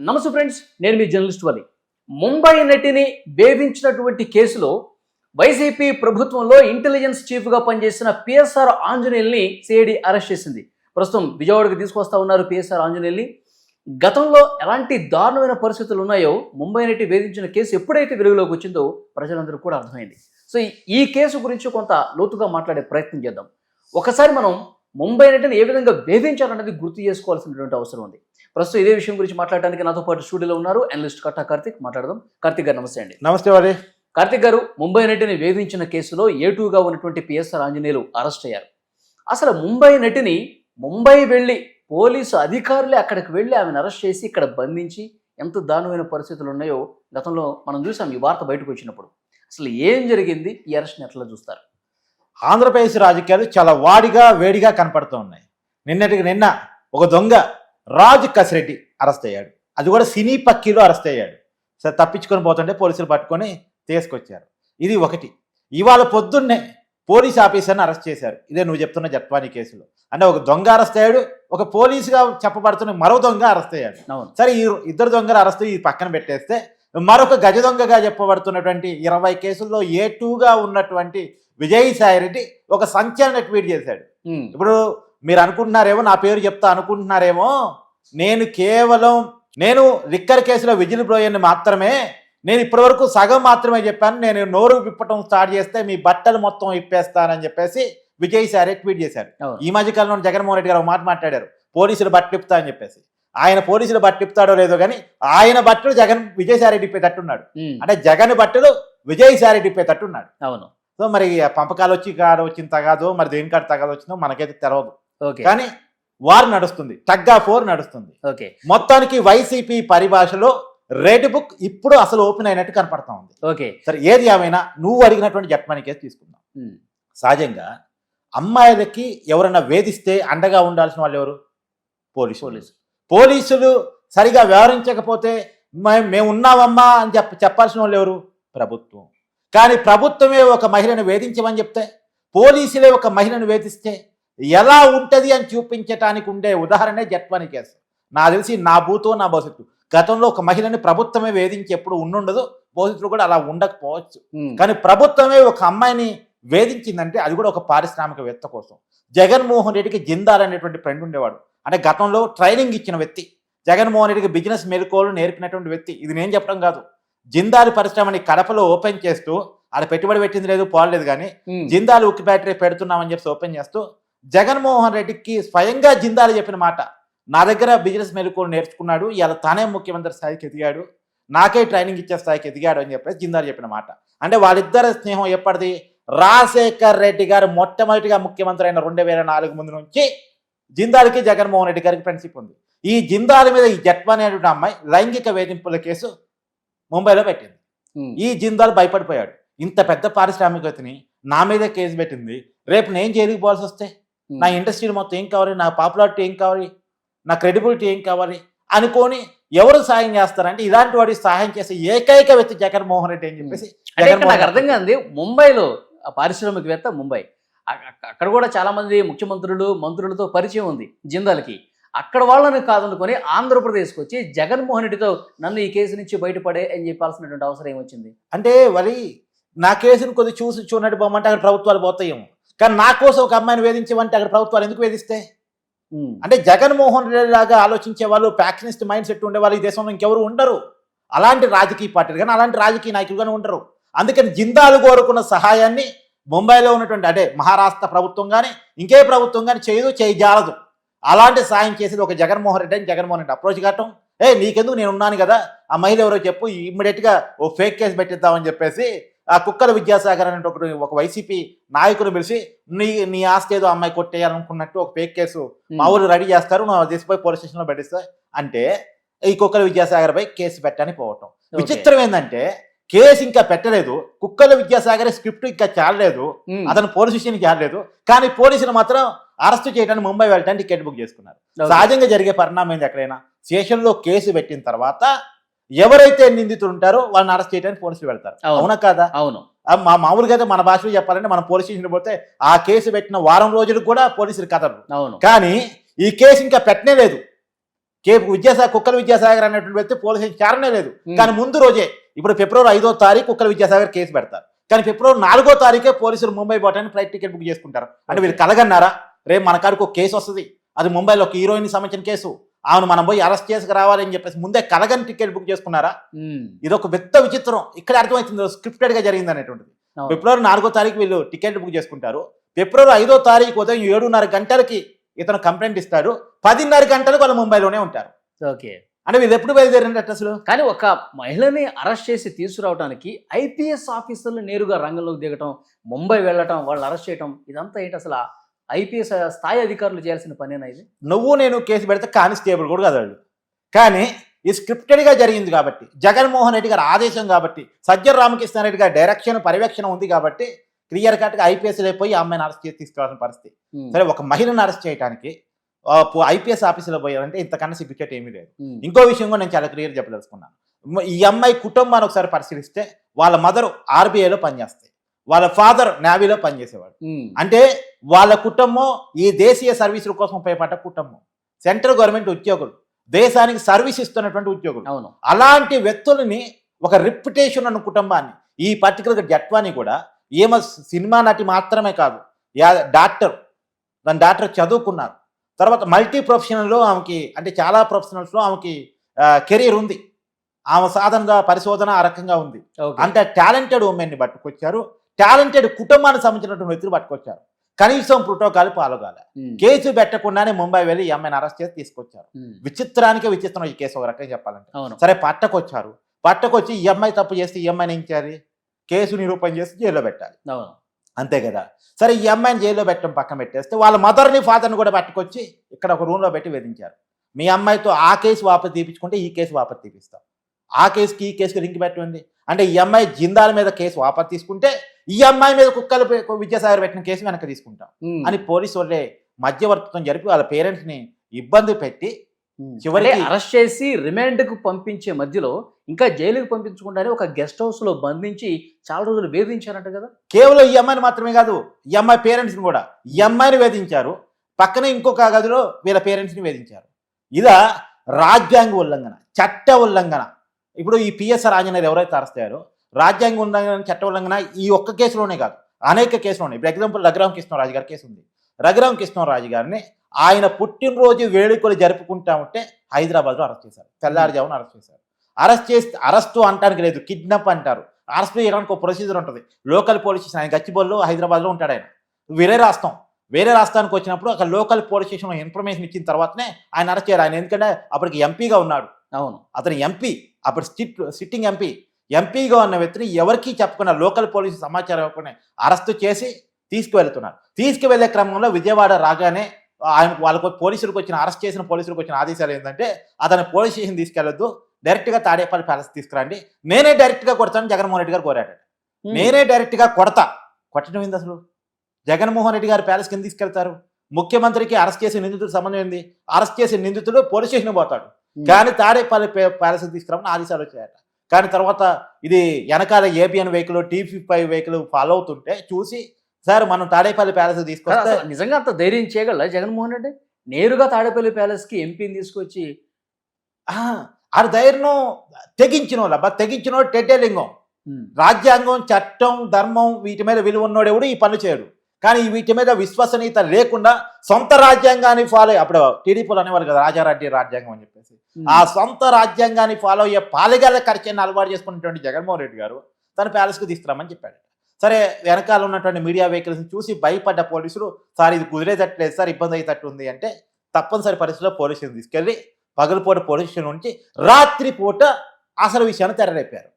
నమస్తే ఫ్రెండ్స్ నేను మీ జర్నలిస్ట్ వలి. ముంబై నటిని వేధించినటువంటి కేసులో వైసీపీ ప్రభుత్వంలో ఇంటెలిజెన్స్ చీఫ్గా పనిచేసిన పిఎస్ఆర్ ఆంజనేయుల్ని సిఐడి అరెస్ట్ చేసింది. ప్రస్తుతం విజయవాడకు తీసుకొస్తా ఉన్నారు పిఎస్ఆర్ ఆంజనేయుల్ని. గతంలో ఎలాంటి దారుణమైన పరిస్థితులు ఉన్నాయో ముంబై నటి వేధించిన కేసు ఎప్పుడైతే వెలుగులోకి వచ్చిందో ప్రజలందరూ కూడా అర్థమైంది. సో ఈ- కేసు గురించి కొంత లోతుగా మాట్లాడే ప్రయత్నం చేద్దాం. ఒకసారి మనం ముంబై నటిని ఏ విధంగా వేధించాలన్నది గుర్తు చేసుకోవాల్సినటువంటి అవసరం ఉంది. ప్రస్తుతం ఇదే విషయం గురించి మాట్లాడడానికి నాతో పాటు స్టూడియోలో ఉన్నారు అనలిస్ట్ కట్టా కార్తిక్. మాట్లాడదాం. కార్తిక్ గారు నమస్తే అండి. నమస్తే వారి. కార్తిక్ గారు ముంబై నటిని వేధించిన కేసులో ఏటూగా ఉన్నటువంటి పిఎస్ఆర్ ఆంజనేయులు అరెస్ట్ అయ్యారు. అసలు ముంబై నటిని ముంబై వెళ్ళి పోలీసు అధికారులే అక్కడికి వెళ్ళి ఆమెను అరెస్ట్ చేసి ఇక్కడ బంధించి ఎంత దారుణమైన పరిస్థితులు ఉన్నాయో గతంలో మనం చూసాం ఈ వార్త బయటకు వచ్చినప్పుడు. అసలు ఏం జరిగింది? ఈ అరెస్ట్ని ఎట్లా చూస్తారు? ఆంధ్రప్రదేశ్ రాజకీయాలు చాలా వాడిగా వేడిగా కనపడుతూ ఉన్నాయి. నిన్నటికి నిన్న ఒక దొంగ రాజు కసిరెడ్డి అరెస్ట్ అయ్యాడు. అది కూడా సినీ పక్కీలో అరెస్ట్ అయ్యాడు. సరే తప్పించుకొని పోతుంటే పోలీసులు పట్టుకొని తీసుకొచ్చారు. ఇది ఒకటి. ఇవాళ పొద్దున్నే పోలీస్ ఆఫీసర్ని అరెస్ట్ చేశారు. ఇదే నువ్వు చెప్తున్న జట్వానీ కేసులో. అంటే ఒక దొంగ అరెస్ట్ అయ్యాడు ఒక పోలీసుగా చెప్పబడుతున్న మరో దొంగ అరెస్ట్ అయ్యాడు. సరే ఈ ఇద్దరు దొంగలు అరెస్ట్ ఈ పక్కన పెట్టేస్తే మరొక గజ దొంగగా చెప్పబడుతున్నటువంటి ఇరవై కేసుల్లో ఏ టూగా ఉన్నటువంటి విజయసాయి రెడ్డి ఒక సంచలన ట్వీట్ చేశాడు. ఇప్పుడు మీరు అనుకుంటున్నారేమో నా పేరు చెప్తా అనుకుంటున్నారేమో నేను కేవలం నేను లిక్కర్ కేసులో విజిల్ బ్లోయర్ని మాత్రమే నేను ఇప్పటివరకు సగం మాత్రమే చెప్పాను నేను నోరు విప్పటం స్టార్ట్ చేస్తే మీ బట్టలు మొత్తం ఇప్పేస్తానని చెప్పేసి విజయసాయి ట్వీట్ చేశారు. ఈ మధ్య కాలంలో జగన్మోహన్ రెడ్డి గారు ఒక మాట మాట్లాడారు పోలీసులు బట్టలిపుతా అని చెప్పేసి. ఆయన పోలీసులు బట్టలిపుతాడో లేదో కానీ ఆయన బట్టలు జగన్ విజయసాయి ఇప్పేటట్టున్నాడు ఉమ్, అంటే జగన్ బట్టలు విజయసాయి ఇప్పేటట్టున్నాడు అవును. సో మరి పంపకాలు వచ్చి కాడ వచ్చిన తగాదో మరి దేని కాడ తగాదో వచ్చిందో మనకైతే తెలవదు. కానీ వార్ నడుస్తుంది టగ్ ఆఫ్ ఫోర్ నడుస్తుంది. ఓకే. మొత్తానికి వైసీపీ పరిభాషలో రెడ్ బుక్ ఇప్పుడు అసలు ఓపెన్ అయినట్టు కనపడతా ఉంది. ఓకే. సరే ఏది ఏమైనా నువ్వు అడిగినటువంటి జట్మనీ కేసు తీసుకుందాం. సహజంగా అమ్మాయిలకి ఎవరైనా వేధిస్తే అండగా ఉండాల్సిన వాళ్ళు ఎవరు? పోలీసు పోలీసు పోలీసులు సరిగా వ్యవహరించకపోతే మేము ఉన్నామమ్మా అని చెప్ప చెప్పాల్సిన వాళ్ళు ఎవరు? ప్రభుత్వం. కానీ ప్రభుత్వమే ఒక మహిళను వేధించమని చెప్తే పోలీసులే ఒక మహిళను వేధిస్తే ఎలా ఉంటుంది అని చూపించటానికి ఉండే ఉదాహరణే జట్వాని కేసు. నా తెలిసి నా భూతో నా భవిష్యత్తు. గతంలో ఒక మహిళని ప్రభుత్వమే వేధించి ఎప్పుడు ఉండుండదు భవిష్యత్తులో కూడా అలా ఉండకపోవచ్చు. కానీ ప్రభుత్వమే ఒక అమ్మాయిని వేధించిందంటే అది కూడా ఒక పారిశ్రామికవేత్త కోసం. జగన్మోహన్ రెడ్డికి జిందాల్ అనేటువంటి ఫ్రెండ్ ఉండేవాడు. అంటే గతంలో ట్రైనింగ్ ఇచ్చిన వ్యక్తి. జగన్మోహన్ రెడ్డికి బిజినెస్ మెరుకోలు నేర్పినటువంటి వ్యక్తి. ఇది నేను చెప్పడం కాదు. జిందాల్ పరిశ్రమని కడపలో ఓపెన్ చేస్తూ ఆడ పెట్టుబడి పెట్టింది లేదు పోలేదు కానీ జిందాల్ ఉక్కి బ్యాటరీ పెడుతున్నామని చెప్పి ఓపెన్ చేస్తూ జగన్మోహన్ రెడ్డికి స్వయంగా జిందాల్ చెప్పిన మాట. నా దగ్గర బిజినెస్ మెరుకోలు నేర్చుకున్నాడు ఇలా తానే ముఖ్యమంత్రి స్థాయికి ఎదిగాడు నాకే ట్రైనింగ్ ఇచ్చే స్థాయికి ఎదిగాడు అని చెప్పేసి జిందాల్ చెప్పిన మాట. అంటే వాళ్ళిద్దరి స్నేహం ఎప్పటిది? రాజశేఖర్ రెడ్డి గారు మొట్టమొదటిగా ముఖ్యమంత్రి అయిన రెండు వేల నాలుగు ముందు నుంచి జిందాల్కి జగన్మోహన్ రెడ్డి గారికి ఫ్రెండ్షిప్ ఉంది. ఈ జిందాల్ మీద ఈ జట్వాని అనేటువంటి అమ్మాయి లైంగిక వేధింపుల కేసు ముంబైలో పెట్టింది. ఈ జిందాల్ భయపడిపోయాడు. ఇంత పెద్ద పారిశ్రామికవేత్తని నా మీద కేసు పెట్టింది. రేపు నేను జైలుకి పోవాల్సి వస్తే నా ఇండస్ట్రీ మొత్తం ఏం కావాలి? నా పాపులారిటీ ఏం కావాలి? నా క్రెడిబిలిటీ ఏం కావాలి? అనుకొని ఎవరు సాయం చేస్తారంటే ఇలాంటి వాడికి సహాయం చేసే ఏకైక వ్యక్తి జగన్మోహన్ రెడ్డి అని చెప్పేసి నాకు అర్థం కాదు ముంబైలో పారిశ్రామికవేత్త ముంబై. అక్కడ కూడా చాలా మంది ముఖ్యమంత్రులు మంత్రులతో పరిచయం ఉంది జిందాల్కి. అక్కడ వాళ్ళని కాదనుకొని ఆంధ్రప్రదేశ్కి వచ్చి జగన్మోహన్ రెడ్డితో నన్ను ఈ కేసు నుంచి బయటపడే అని చెప్పాల్సినటువంటి అవసరం ఏమొచ్చింది? అంటే మరి నా కేసును కొద్ది చూసి చూడనట్టు పోమంటే అక్కడ ప్రభుత్వాలు పోతాయేమో. కానీ నా కోసం ఒక అమ్మాయిని వేధించమంటే అక్కడ ప్రభుత్వాలు ఎందుకు వేధిస్తే? అంటే జగన్మోహన్ రెడ్డి లాగా ఆలోచించే వాళ్ళు ప్యాక్షనిస్ట్ మైండ్ సెట్ ఉండే వాళ్ళు ఈ దేశంలో ఇంకెవరు ఉండరు. అలాంటి రాజకీయ పార్టీలు కానీ అలాంటి రాజకీయ నాయకులు కానీ ఉండరు. అందుకని జిందాలు కోరుకున్న సహాయాన్ని ముంబైలో ఉన్నటువంటి అంటే మహారాష్ట్ర ప్రభుత్వం కానీ ఇంకే ప్రభుత్వం కానీ చేయదు చేయజాలదు. అలాంటి సాయం చేసేది ఒక జగన్మోహన్ రెడ్డి అని జగన్మోహన్ రెడ్డి అప్రోచ్ కావటం ఏ నీకెందుకు? నేను ఉన్నాను కదా. ఆ మహిళ ఎవరో చెప్పు ఇమ్మీడియట్గా ఓ ఫేక్ కేసు పెట్టిద్దామని చెప్పేసి ఆ కుక్కల విద్యాసాగర్ అనే ఒకడు ఒక వైసీపీ నాయకుడు పిలిచి నీ నీ ఆస్తి ఏదో అమ్మాయి కొట్టేయాలనుకున్నట్టు ఒక ఫేక్ కేసు మా ఊరు రెడీ చేస్తారు నువ్వు తీసుకుపోయి పోలీస్ స్టేషన్లో పెట్టిస్తా అంటే ఈ కుక్కల విద్యాసాగర్ పై కేసు పెట్టని పోవటం. విచిత్రం ఏంటంటే కేసు ఇంకా పెట్టలేదు కుక్కల విద్యాసాగర్ స్క్రిప్ట్ ఇంకా చాలలేదు ఉమ్, అతను పోలీస్ స్టేషన్కి చేరలేదు కానీ పోలీసులు మాత్రం అరెస్ట్ చేయడానికి ముంబై వెళ్ళడానికి టికెట్ బుక్ చేసుకున్నారు. సహజంగా జరిగే పరిణామం ఏంది ఎక్కడైనా? స్టేషన్లో కేసు పెట్టిన తర్వాత ఎవరైతే నిందితులు ఉంటారో వాళ్ళని అరెస్ట్ చేయడానికి పోలీసులు వెళ్తారు. అవును. కాదా? అవును. మా మామూలుగా అయితే మన భాషలో చెప్పాలంటే మనం పోలీస్ స్టేషన్ పోతే ఆ కేసు పెట్టిన వారం రోజులకు కూడా పోలీసులు కదరు అవును. కానీ ఈ కేసు ఇంకా పెట్టనే లేదు. కే విద్యాసాగర్ కుక్కల విద్యాసాగర్ అనేటువంటి వ్యక్తి పోలీస్ స్టేషన్ చేరనే లేదు. కానీ ముందు రోజే ఇప్పుడు ఫిబ్రవరి ఐదో తారీఖు కుక్కల విద్యాసాగర్ కేసు పెడతారు. కానీ ఫిబ్రవరి నాలుగో తారీఖే పోలీసులు ముంబై పోవడానికి ఫ్లైట్ టికెట్ బుక్ చేసుకుంటారు. అంటే వీళ్ళు కలగన్నారా? రేపు మన కాడికి ఒక కేసు వస్తుంది. అది ముంబైలో ఒక హీరోయిన్ సంబంధించిన కేసు. ఆమెను మనం పోయి అరెస్ట్ చేసుకు రావాలి అని చెప్పేసి ముందే కలగని టికెట్ బుక్ చేసుకున్నారా? ఉమ్, ఇది ఒక విత్త విచిత్రం. ఇక్కడ అర్థమవుతుంది స్క్రిప్టెడ్గా జరిగింది అనేటువంటిది. ఫిబ్రవరి నాలుగో తారీఖు వీళ్ళు టికెట్ బుక్ చేసుకుంటారు. ఫిబ్రవరి ఐదో తారీఖు ఉదయం ఏడున్నర గంటలకి ఇతను కంప్లైంట్ ఇస్తాడు. పదిన్నర గంటలకు వాళ్ళు ముంబైలోనే ఉంటారు. ఓకే. అంటే వీళ్ళు ఎప్పుడు బయలుదేరినట్టు అసలు? కానీ ఒక మహిళని అరెస్ట్ చేసి తీసుకురావడానికి ఐపీఎస్ ఆఫీసర్లు నేరుగా రంగంలోకి దిగటం ముంబై వెళ్ళటం వాళ్ళు అరెస్ట్ చేయటం ఇదంతా ఏంటి అసలు ఐపీఎస్ స్థాయి అధికారులు చేయాల్సిన పనేనా ఇది? నువ్వు నేను కేసు పెడితే కానిస్టేబుల్ కూడా కదా వాళ్ళు కానీ ఈ స్క్రిప్టెడ్గా జరిగింది కాబట్టి జగన్మోహన్ రెడ్డి గారి ఆదేశం కాబట్టి సజ్జల రామకృష్ణారెడ్డి గారి డైరెక్షన్ పర్యవేక్షణ ఉంది కాబట్టి క్లియర్ కట్గా ఐపీఎస్ పోయి ఆ అమ్మాయిని అరెస్ట్ చేసి తీసుకురావాల్సిన పరిస్థితి. సరే ఒక మహిళను అరెస్ట్ చేయడానికి ఐపీఎస్ ఆఫీసులో పోయారంటే ఇంతకన్నా సిగ్గుచేట ఏమీ లేదు. ఇంకో విషయం కూడా నేను చాలా క్లియర్ చెప్పదలుచుకున్నాను. ఈ అమ్మాయి కుటుంబాన్ని ఒకసారి పరిశీలిస్తే వాళ్ళ మదర్ ఆర్బీఐలో పనిచేస్తాయి. వాళ్ళ ఫాదర్ నేవీలో పనిచేసేవాడు. అంటే వాళ్ళ కుటుంబం ఈ దేశీయ సర్వీసుల కోసం ఉపయోగపడ్డ కుటుంబం. సెంట్రల్ గవర్నమెంట్ ఉద్యోగులు దేశానికి సర్వీస్ ఇస్తున్నటువంటి ఉద్యోగులు. అవును. అలాంటి వ్యక్తులని ఒక రిప్యుటేషన్ ఉన్న కుటుంబాన్ని ఈ పర్టికులర్ జట్వాని కూడా ఏమో సినిమా నటి మాత్రమే కాదు యా డాక్టర్ దాని డాక్టర్ చదువుకున్నారు. తర్వాత మల్టీ ప్రొఫెషనల్లో ఆమెకి అంటే చాలా ప్రొఫెషనల్స్లో ఆమెకి కెరీర్ ఉంది. ఆమె సాధన పరిశోధన ఆ రకంగా ఉంది. అంత టాలెంటెడ్ ఉమెన్ని పట్టుకొచ్చారు. టాలెంటెడ్ కుటుంబానికి సంబంధించినటువంటి వ్యక్తులు పట్టుకొచ్చారు. కనీసం ప్రోటోకాల్ పాల్గొనాలి కేసు పెట్టకుండానే ముంబై వెళ్ళి ఈ అమ్మాయిని అరెస్ట్ చేసి తీసుకొచ్చారు. విచిత్రానికి విచిత్రం ఈ కేసు ఒక రకంగా చెప్పాలంటే. సరే పట్టకొచ్చారు. పట్టకొచ్చి ఈ అమ్మాయి తప్పు చేస్తే ఈ అమ్మాయిని ఏం చేయాలి? కేసు నిరూపణ చేసి జైల్లో పెట్టాలి. అవును. అంతే కదా. సరే ఈ అమ్మాయిని జైల్లో పెట్టడం పక్కన పెట్టేస్తే వాళ్ళ మదర్ని ఫాదర్ని కూడా పట్టుకొచ్చి ఇక్కడ ఒక రూమ్లో పెట్టి వేధించారు. మీ అమ్మాయితో ఆ కేసు వాపసు తీపించుకుంటే ఈ కేసు వాపసు తీపిస్తాం. ఆ కేసుకి ఈ కేసుకి లింక్ పెట్టింది అంటే ఈ అమ్మాయి జిందాల మీద కేసు వాపసు తీసుకుంటే ఈ అమ్మాయి మీద కుక్కలు విద్యాసాగర్ పెట్టిన కేసు వెనక్కి తీసుకుంటాం. అని పోలీసు వాళ్ళే మధ్యవర్తిత్వం జరిపి వాళ్ళ పేరెంట్స్ని ఇబ్బంది పెట్టి అంటే అరెస్ట్ చేసి రిమాండ్కు పంపించే మధ్యలో ఇంకా జైలుకు పంపించకుండానే ఒక గెస్ట్ హౌస్లో బంధించి చాలా రోజులు వేధించారంట కదా? కేవలం ఈ అమ్మాయిని మాత్రమే కాదు ఈ అమ్మాయి పేరెంట్స్ని కూడా. ఈ అమ్మాయిని వేధించారు పక్కనే ఇంకొక గదిలో వీళ్ళ పేరెంట్స్ని వేధించారు. ఇదా రాజ్యాంగ ఉల్లంఘన చట్ట ఉల్లంఘన. ఇప్పుడు ఈ పిఎస్ఆర్ ఆంజనేయులు ఎవరైతే అరెస్ట్ అయ్యారో రాజ్యాంగ ఉల్లంఘన చట్ట ఉల్లంఘన ఈ ఒక్క కేసులోనే కాదు అనేక కేసులు ఉన్నాయి ఇప్పుడు ఎగ్జాంపుల్ రఘురామ కృష్ణరాజు గారి కేసు ఉంది. రఘురామ కృష్ణరాజు గారిని ఆయన పుట్టినరోజు వేడుకలు జరుపుకుంటా ఉంటే హైదరాబాద్లో అరెస్ట్ చేశారు. తెల్లారుజామున అరెస్ట్ చేశారు. అరెస్ట్ చేస్తే అరెస్టు అంటానికి లేదు కిడ్నాప్ అంటారు. అరెస్ట్ చేయడానికి ఒక ప్రొసీజర్ ఉంటుంది. లోకల్ పోలీస్ స్టేషన్ ఆయన గచ్చిబౌలిలో హైదరాబాద్లో ఉంటాడు ఆయన. వేరే రాష్ట్రం వేరే రాష్ట్రానికి వచ్చినప్పుడు అక్కడ లోకల్ పోలీస్ స్టేషన్లో ఇన్ఫర్మేషన్ ఇచ్చిన తర్వాతనే ఆయన అరెస్ట్ చేయాలి ఆయన ఎందుకంటే అప్పటికి ఎంపీగా ఉన్నాడు. అవును. అతను ఎంపీ అప్పుడు సిట్ సిట్టింగ్ ఎంపీ. ఎంపీగా ఉన్న వ్యక్తిని ఎవరికీ చెప్పకుండా లోకల్ పోలీసు సమాచారం ఇవ్వకుండా అరెస్ట్ చేసి తీసుకువెళ్తున్నారు. తీసుకువెళ్ళే క్రమంలో విజయవాడ రాగానే ఆయన వాళ్ళకు పోలీసులకు వచ్చిన అరెస్ట్ చేసిన పోలీసులకు వచ్చిన ఆదేశాలు ఏంటంటే అతను పోలీస్ స్టేషన్ తీసుకెళ్ళొద్దు డైరెక్ట్గా తాడేపల్లి ప్యాలెస్ తీసుకురండి. నేనే డైరెక్ట్గా కొడతాను జగన్మోహన్ రెడ్డి గారు కోరాడు నేనే డైరెక్ట్గా కొడతా. కొట్టడం ఏంది అసలు? జగన్మోహన్ రెడ్డి గారు ప్యాలెస్ కింద తీసుకెళ్తారు. ముఖ్యమంత్రికి అరెస్ట్ చేసిన నిందితుడు సంబంధం ఏంది? అరెస్ట్ చేసిన నిందితుడు పోలీస్ స్టేషన్ పోతాడు. కానీ తాడేపల్లి ప్యాలెస్ తీసుకురామని ఆదేశాలు వచ్చాయట. కానీ తర్వాత ఇది వెనకాల ABN vehicle T five vehicle follow అవుతుంటే చూసి సార్ మనం తాడేపల్లి ప్యాలెస్ తీసుకొస్తే నిజంగా అంత ధైర్యం చేయగల జగన్మోహన్ రెడ్డి? నేరుగా తాడేపల్లి ప్యాలెస్కి ఎంపీని తీసుకొచ్చి ఆ, ధైర్యం తెగించిన వాళ్ళ తెగించిన వాడు టెడ్డేలింగం. ఉమ్, రాజ్యాంగం చట్టం ధర్మం వీటి మీద విలువ ఉన్నోడెవడు ఈ పనులు చేయడు. కానీ వీటి మీద విశ్వసనీయత లేకుండా సొంత రాజ్యాంగాన్ని ఫాలో అప్పుడు టీడీపీలు అనేవారు కదా రాజారెడ్డి రాజ్యాంగం అని చెప్పేసి. ఆ సొంత రాజ్యాంగాన్ని ఫాలో అయ్యే పాలెగాల ఖర్చుని అలవాటు చేసుకున్నటువంటి జగన్మోహన్ రెడ్డి గారు తన ప్యాలెస్కి తీసుకురామని చెప్పాడు సరే వెనకాల ఉన్నటువంటి మీడియా వెహికల్స్ చూసి భయపడ్డ పోలీసులు సార్ ఇది కుదిరేటట్లేదు సార్ ఇబ్బంది అయ్యేటట్టు ఉంది అంటే తప్పనిసరి పరిస్థితిలో పోలీస్ స్టేషన్ తీసుకెళ్ళి పగలపూట పోలీస్ స్టేషన్ నుంచి రాత్రి పూట అసలు విషయాన్ని తెరలేపారు.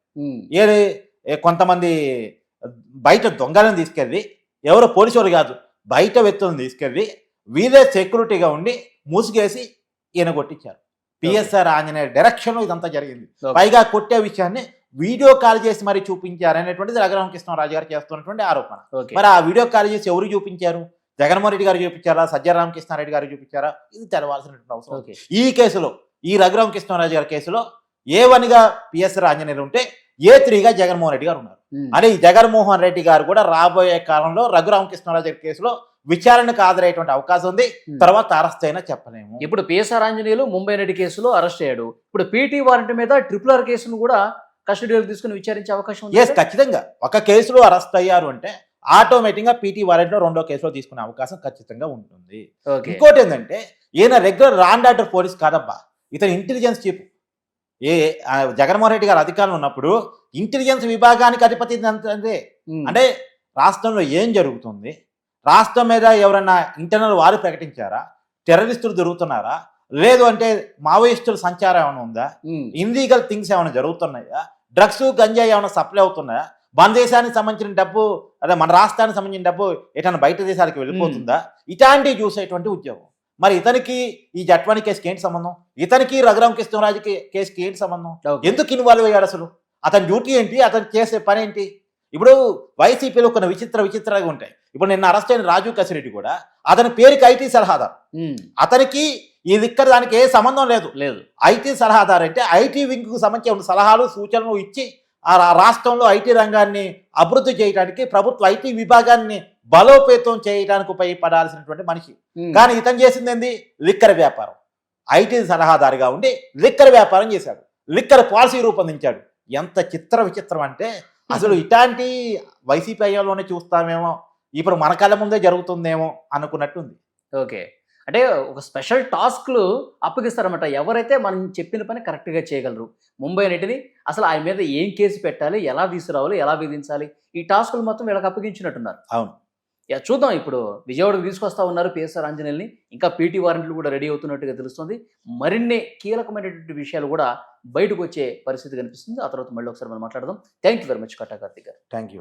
ఏ కొంతమంది బయట దొంగలను తీసుకెళ్ళి ఎవరో పోలీసు వాళ్ళు కాదు. బయట వ్యక్తులను తీసుకెళ్ళి వీళ్ళే సెక్యూరిటీగా ఉండి మూసిగేసి ఈయన కొట్టించారు. పిఎస్ఆర్ ఆంజనేయ డైరెక్షన్ ఇదంతా జరిగింది. పైగా కొట్టే విషయాన్ని వీడియో కాల్ చేసి మరి చూపించారు అనేటువంటిది రఘురామకృష్ణరాజు గారు చేస్తున్నటువంటి ఆరోపణ. ఓకే. మరి ఆ వీడియో కాల్ చేసి ఎవరు చూపించారు? జగన్మోహన్ రెడ్డి గారు చూపించారా? సజ్జల రామకృష్ణారెడ్డి గారు చూపించారా? ఇది తెలవాల్సినటువంటి అవసరం. ఈ కేసులో ఈ రఘురామకృష్ణరాజు గారి కేసులో ఏ వన్గా పిఎస్ఆర్ ఆంజనేయులు ఉంటే ఏ త్రీగా జగన్మోహన్ రెడ్డి గారు ఉన్నారు. ఈ జగన్మోహన్ రెడ్డి గారు కూడా రాబోయే కాలంలో రఘురామకృష్ణరాజు కేసులో విచారణకు హాజరయ్యేటువంటి అవకాశం ఉంది. తర్వాత అరెస్ట్ అయినా చెప్పలేము. ఇప్పుడు పిఎస్ఆర్ ఆంజనేయులు ముంబై నటి కేసులో అరెస్ట్ అయ్యాడు. ఇప్పుడు పీటీ వారెంట్ మీద ట్రిపుల్ ఆర్ కేసును కూడా కస్టడీలోకి తీసుకుని విచారించే అవకాశం ఉంది? ఖచ్చితంగా. ఒక కేసులో అరెస్ట్ అయ్యారు అంటే ఆటోమేటిక్గా పీటీ వారెంట్లో రెండో కేసులో తీసుకునే అవకాశం ఖచ్చితంగా ఉంటుంది. ఇంకోటి ఏంటంటే ఈయన రెగ్యులర్ రాండ్ ఆర్డర్ పోలీస్ కాదబ్బా. ఇతను ఇంటెలిజెన్స్ చీఫ్. ఏ జగన్మోహన్ రెడ్డి గారు అధికారంలో ఉన్నప్పుడు ఇంటెలిజెన్స్ విభాగానికి అధిపతి అంటే. అంటే రాష్ట్రంలో ఏం జరుగుతుంది? రాష్ట్రం మీద ఎవరైనా ఇంటర్నల్ వారు ప్రకటించారా? టెర్రరిస్టులు దొరుకుతున్నారా? లేదు అంటే మావోయిస్టుల సంచారం ఏమైనా ఉందా. ఇన్లీగల్ థింగ్స్ ఏమైనా జరుగుతున్నాయా? డ్రగ్స్ గంజాయి ఏమైనా సప్లై అవుతున్నాయా? మన దేశానికి సంబంధించిన డబ్బు అదే మన రాష్ట్రానికి సంబంధించిన డబ్బు ఎటైనా బయట దేశాలకు వెళ్ళిపోతుందా? ఇట్లాంటివి చూసేటువంటి ఉద్యోగం. మరి ఇతనికి ఈ జట్వాణి కేసుకి ఏంటి సంబంధం? ఇతనికి రఘురామ కృష్ణరాజుకి కేసుకి ఏంటి సంబంధం. ఎందుకు ఇన్వాల్వ్ అయ్యాడు అసలు? అతని డ్యూటీ ఏంటి? అతను చేసే పని ఏంటి? ఇప్పుడు వైసీపీలో కొన్ని విచిత్ర విచిత్రంగా ఉంటాయి. ఇప్పుడు నిన్న అరెస్ట్ అయిన రాజు కసిరెడ్డి కూడా అతని పేరుకి ఐటీ సలహాదారు. అతనికి ఈ ఇక్కడ దానికి ఏ సంబంధం లేదు. లేదు. ఐటీ సలహాదారు అంటే ఐటీ వింగ్కు సంబంధించిన సలహాలు సూచనలు ఇచ్చి ఆ రాష్ట్రంలో ఐటీ రంగాన్ని అభివృద్ధి చేయడానికి ప్రభుత్వ ఐటీ విభాగాన్ని బలోపేతం చేయడానికి ఉపయోగపడాల్సినటువంటి మనిషి. కానీ ఇతను చేసింది ఏంది? లిక్కర్ వ్యాపారం. ఐటీ సలహాదారుగా ఉండి లిక్కర్ వ్యాపారం చేశాడు. లిక్కర్ పాలసీ రూపొందించాడు. ఎంత చిత్ర విచిత్రం అంటే అసలు ఇట్లాంటి వైసీపీ అయ్యాలోనే చూస్తామేమో ఇప్పుడు మన కళ్ళ ముందే జరుగుతుందేమో అనుకున్నట్టుంది. ఓకే. అంటే ఒక స్పెషల్ టాస్క్లు అప్పగిస్తారన్నమాట. ఎవరైతే మనం చెప్పిన పని కరెక్ట్గా చేయగలరు. ముంబై నటిని అసలు ఆయన మీద ఏం కేసు పెట్టాలి ఎలా తీసుకురావాలి ఎలా విధించాలి ఈ టాస్కులు మొత్తం వీళ్ళకి అప్పగించినట్టున్నారు. అవును. యా చూద్దాం ఇప్పుడు. విజయవాడకు తీసుకొస్తా ఉన్నారు పిఎస్ఆర్ ఆంజనేయుల్ని. ఇంకా పీటీ వారెంట్లు కూడా రెడీ అవుతున్నట్టుగా తెలుస్తుంది. మరిన్ని కీలకమైనటువంటి విషయాలు కూడా బయటకు వచ్చే పరిస్థితి కనిపిస్తుంది. ఆ తర్వాత మళ్ళీ ఒకసారి మనం మాట్లాడదాం. Thank you very much Katta Karthik garu. Thank you